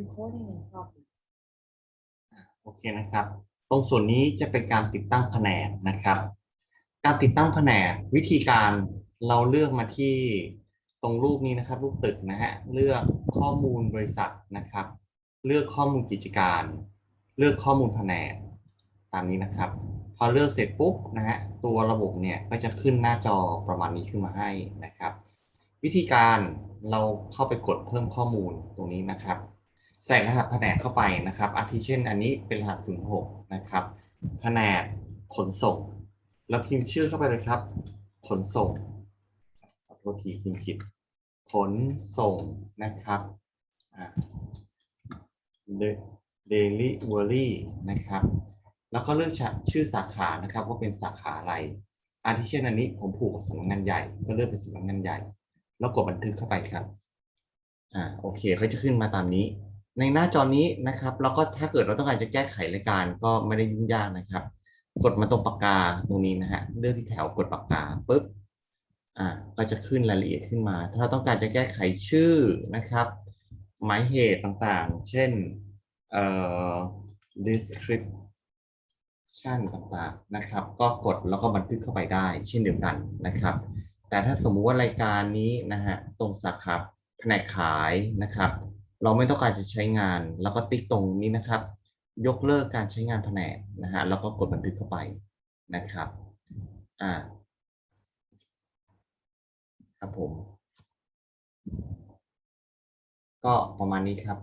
Recording in progress. โอเคนะครับ ตรงส่วนนี้จะเป็นการติดตั้งแผนกนะครับ การติดตั้งแผนกวิธีการเราเลือกมาที่ตรงรูปนี้นะครับ รูปตึกนะฮะ เลือกข้อมูลบริษัทนะครับ เลือกข้อมูลกิจการ เลือกข้อมูลแผนกตามนี้นะครับ พอเลือกเสร็จปุ๊บนะฮะ ตัวระบบเนี่ยก็จะขึ้นหน้าจอประมาณนี้ขึ้นมาให้นะครับ วิธีการเราเข้าไปกดเพิ่มข้อมูลตรงนี้นะครับ ใส่รหัสแผนกเข้าไปนะครับ อาทิเช่น อันนี้เป็นรหัส 06 นะครับ แผนกขนส่ง แล้วพิมพ์ชื่อเข้าไปเลยครับ ขนส่งขอโทษทีพิมพ์ผิด ขนส่งนะครับอ่า delivery นะครับ แล้วก็เลือกชื่อสาขานะครับ ว่าเป็นสาขาอะไร อาทิเช่นอันนี้ผมผูกกับสำนักงานใหญ่ ก็เลือกเป็นสำนักงานใหญ่ แล้วกดบันทึกเข้าไปครับ อ่า โอเคเขาจะขึ้นมาตามนี้ ในหน้าจอนี้นะครับแล้วก็ถ้าเกิดเราต้องการจะแก้ไขรายการก็ไม่ได้ยุ่งยากนะครับ กดมาตรงปากกาตรงนี้นะฮะเลือกที่แถวกดปากกาปุ๊บอ่าก็จะขึ้นรายละเอียดขึ้นมา ถ้าเราต้องการจะแก้ไขชื่อนะครับ หมายเหตุต่างๆ เช่นเอ่อ description ต่างๆนะครับ ก็กดแล้วก็บันทึกเข้าไปได้ เช่นเดียวกันนะครับ แต่ถ้าสมมุติว่ารายการนี้นะฮะตรงสาขาแผนกขายนะครับ เราไม่ต้องการจะใช้งานแล้วก็ติ๊กตรงนี้นะครับ ยกเลิกการใช้งานแผนกนะฮะแล้วก็กดบันทึกเข้าไปนะครับอ่าครับผม ก็ประมาณนี้ครับ